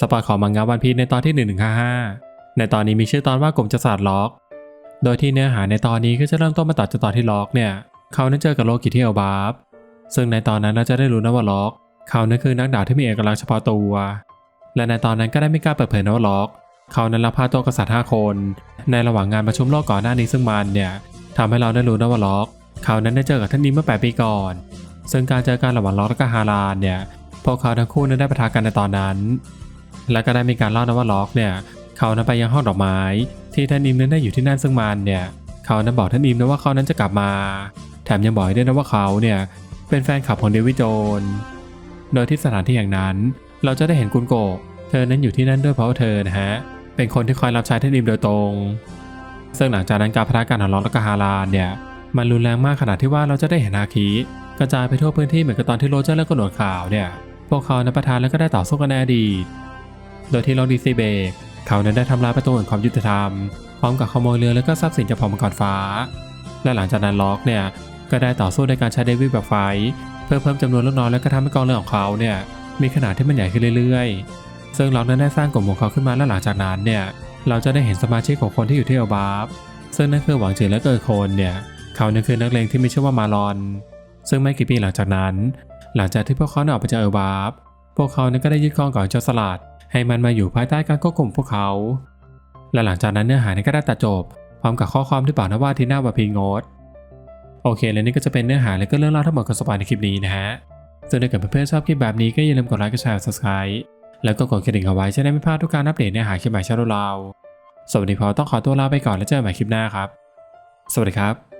สปอยของมังงะวันพีในตอนที่ 1155 ในตอนนี้มีชื่อตอนว่ากลุ่มจัสาดล็อก โดยที่เนื้อหาในตอนนี้ก็จะเริ่มต้นมาตัดจากตอนที่ล็อกเนี่ย เขานั้นเจอกับโลกิที่เอลบาฟซึ่งในตอนนั้นเราจะได้รู้นะว่าล็อก เขานั้นคือนักดาบที่มีเอกลักษณ์เฉพาะตัว และในตอนนั้นก็ได้ไม่กล้าเปิดเผยนะว่าล็อก เขานั้นลักพาตัวกษัตริย์5คน ในระหว่างงานประชุมโลกก่อนหน้านี้ซึ่งมันเนี่ยทำให้เราได้รู้นะว่าล็อก เขานั้นได้เจอกับท่านนี้เมื่อ 8 ปีก่อน ซึ่งการเจอกันระหว่างล็อกและก็ฮารานเนี่ย พวกเขาทั้งคู่นั้นได้ปะทะกันในตอนนั้น และก็ได้มีการเล่านะว่าล็อกเนี่ยเขานั้นไปยังห้องดอกไม้ ที่ท่านอิมนั้นได้อยู่ที่นั่นซึ่งมันเนี่ยเขานั้นบอกท่านอิมนะว่าเขานั้นจะกลับมา แถมยังบอกอีกด้วยนะว่าเขาเนี่ยเป็นแฟนคลับของเดวิดโจน โดยที่สถานที่แห่งนั้น เราจะได้เห็นกุนโกเธอนั้นอยู่ที่นั่นด้วยเพราะว่าเธอนะฮะเป็นคนที่คอยรับใช้ท่านอิมโดยตรง ซึ่งหลังจากนั้นการพะทะกันของล็อกและก็ฮารานเนี่ยมันรุนแรงมากขนาดที่ว่าเราจะได้เห็นอาคีกระจายไปทั่วพื้นที่เหมือนกับตอนที่โรเจอร์และก็หนวดขาวเนี่ยพวกเขานั้นประทานแล้วก็ได้ต่อสู้กันในอดีต โดยที่ล็อกดีซีเบกเขานั้นได้ทำลายประตูแห่งความยุติธรรม พร้อมกับขโมยเรือแล้วก็ทรัพย์สินจากผ่ามังกรฟ้า และหลังจากนั้นล็อกเนี่ยก็ได้ต่อสู้ในการใช้เดวิดแบบไฟ เพื่อเพิ่มจำนวนลูกน้องและก็ทำให้กองเรือของเขาเนี่ยมีขนาดที่มันใหญ่ขึ้นเรื่อยๆ ซึ่งล็อกนั้นได้สร้างกลุ่มของเขาขึ้นมาและหลังจากนั้นเนี่ยเราจะได้เห็นสมาชิกของคนที่อยู่ที่เอลบาฟซึ่งนั่นคือหวังจือและเกิดโคนเนี่ยเขานั่นคือนักเลงที่มีชื่อว่ามารอน ซึ่งไม่กี่ปีหลังจากนั้น หลังจากที่พวกเขาออกไปจากอลบาฟพวกเขานั้นก็ได้ยึดครองก่อนเจ้าสลัด ให้มันมาอยู่ภายใต้การควบคุมพวกเขา และหลังจากนั้นเนื้อหาเนี่ยก็ได้ตัดจบ พร้อมกับข้อความที่บอกนะว่าทีน้าวาพีงดโอเค และนี่ก็จะเป็นเนื้อหาและก็เรื่องเล่าทั้งหมดของสปายในคลิปนี้นะฮะซึ่งถ้าเกิดเพื่อนๆชอบคลิปแบบนี้ก็อย่าลืมกดไลค์กดแชร์ subscribe แล้วก็กดกระดิ่งเอาไว้จะได้ไม่พลาดทุกการอัปเดตเนื้อหาคลิปใหม่ชาโดเราสวัสดีพอต้องขอตัวลาไปก่อนแล้วเจอกันใหม่คลิปหน้าครับ สวัสดีครับ